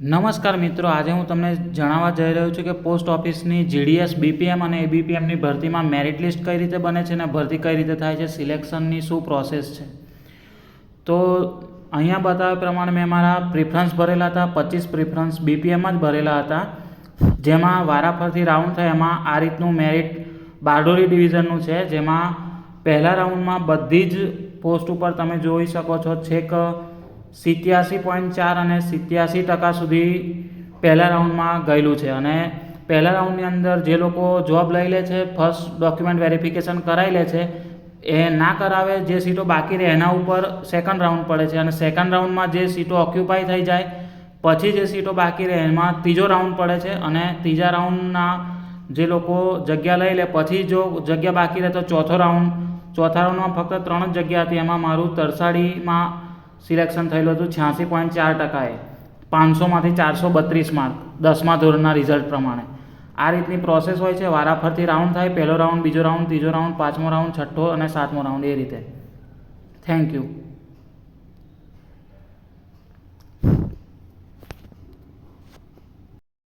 નમસ્કાર મિત્રો, આજે હું તમને જણાવવા જઈ રહ્યો છું કે પોસ્ટ ઓફિસની જીડીએસ બીપીએમ અને એબીપીએમની ભરતીમાં મેરિટ લિસ્ટ કઈ રીતે બને છે અને ભરતી કઈ રીતે થાય છે સિલેક્શનની શું પ્રોસેસ છે. તો અહીંયા બતાવ્યા પ્રમાણે મેં મારા પ્રિફરન્સ ભરેલા હતા, પચીસ પ્રિફરન્સ બીપીએમમાં જ ભરેલા હતા. જેમાં વારાફરતી રાઉન્ડ થાય, એમાં આ રીતનું મેરિટ બારડોલી ડિવિઝનનું છે. જેમાં પહેલા રાઉન્ડમાં બધી જ પોસ્ટ ઉપર તમે જોઈ શકો છો, છેક સિત્યાસી પોઈન્ટ ચાર અને સિત્યાસી ટકા સુધી પહેલા રાઉન્ડમાં ગયેલું છે અને પહેલા રાઉન્ડની અંદર જે લોકો જોબ લઈ લે છે ફર્સ્ટ ડોક્યુમેન્ટ વેરિફિકેશન કરાવી લે છે, એ ના કરાવે, જે સીટો બાકી રહે એના ઉપર સેકન્ડ રાઉન્ડ પડે છે અને સેકન્ડ રાઉન્ડમાં જે સીટો ઓક્યુપાય થઈ જાય, પછી જે સીટો બાકી રહે એમાં ત્રીજો રાઉન્ડ પડે છે અને ત્રીજા રાઉન્ડના જે લોકો જગ્યા લઈ લે, પછી જો જગ્યા બાકી રહે તો ચોથો રાઉન્ડ, ચોથા રાઉન્ડમાં ફક્ત ત્રણ જ જગ્યા હતી, એમાં મારું તરસાડીમાં સિલેક્શન થયેલું હતું છ્યાસી પોઈન્ટ ચાર ટકાએ. પાંચસોમાંથી ચારસો બત્રીસ માર્ક, દસમા ધોરણના રિઝલ્ટ પ્રમાણે. આ રીતની પ્રોસેસ હોય છે, વારાફરતી રાઉન્ડ થાય, પહેલો રાઉન્ડ, બીજો રાઉન્ડ, ત્રીજો રાઉન્ડ, પાંચમો રાઉન્ડ, છઠ્ઠો અને સાતમો રાઉન્ડ, એ રીતે. Thank you.